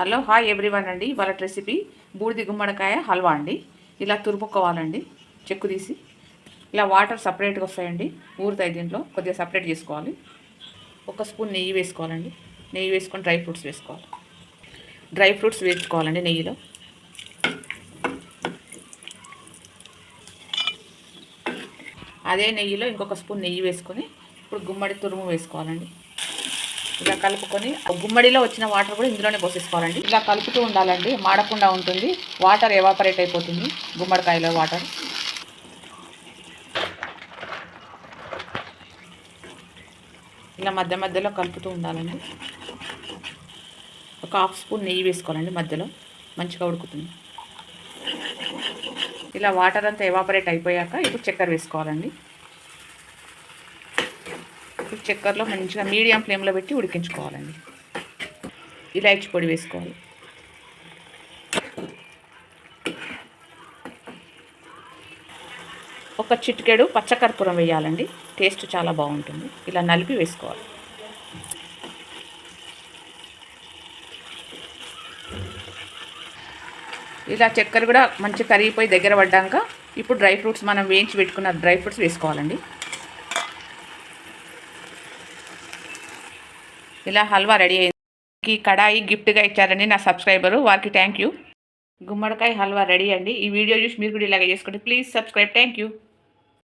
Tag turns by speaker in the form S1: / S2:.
S1: Hello hi everyone అండి. వాళ్ళ recipe బూడిది గుమ్మడికాయ హల్వా అండి. ఇలా తురుముకోవాలండి చెక్కు తీసి. ఇలా వాటర్ సపరేట్గా వస్తాయండి. ఊరుతాయి దీంట్లో కొద్దిగా సపరేట్ చేసుకోవాలి. ఒక స్పూన్ నెయ్యి వేసుకోవాలండి. నెయ్యి వేసుకొని డ్రై ఫ్రూట్స్ వేసుకోవాలి. డ్రై ఫ్రూట్స్ వేసుకోవాలండి నెయ్యిలో. అదే నెయ్యిలో ఇంకొక స్పూన్ నెయ్యి వేసుకొని ఇప్పుడు గుమ్మడి తురుము వేసుకోవాలండి. ఇలా కలుపుకొని ఆ గుమ్మడిలో వచ్చిన వాటర్ కూడా ఇందులోనే పోసేసుకోవాలండి. ఇలా కలుపుతూ ఉండాలండి. మాడకుండా ఉంటుంది. వాటర్ ఎవాపరేట్ అయిపోతుంది గుమ్మడికాయలో వాటర్. ఇలా మధ్య మధ్యలో కలుపుతూ ఉండాలండి. ఒక హాఫ్ స్పూన్ నెయ్యి వేసుకోవాలండి మధ్యలో. మంచిగా ఉడుకుతుంది. ఇలా వాటర్ అంతా ఎవాపరేట్ అయిపోయాక ఇప్పుడు చక్కెర వేసుకోవాలండి. వరకు చక్కెరలో మంచిగా మీడియం ఫ్లేమ్లో పెట్టి ఉడికించుకోవాలండి. ఇలాచి పొడి వేసుకోవాలి. ఒక చిటికెడు పచ్చకర్పూరం వేయాలండి. టేస్ట్ చాలా బాగుంటుంది. ఇలా నలిపి వేసుకోవాలి. ఇలా చక్కెర కూడా మంచి కరిగిపోయి దగ్గర పడ్డాక ఇప్పుడు డ్రై ఫ్రూట్స్ మనం వేయించి పెట్టుకున్న డ్రై ఫ్రూట్స్ వేసుకోవాలండి. ఇలా హల్వా రెడీ అయింది. ఈ కడాయి గిఫ్ట్గా ఇచ్చారండి నా సబ్స్క్రైబరు. వారికి థ్యాంక్ యూ గుమ్మడికాయ హల్వా రెడీ అండి. ఈ వీడియో చూసి మీరు కూడా ఇలాగ చేసుకోండి ప్లీజ్ సబ్స్క్రైబ్. Thank you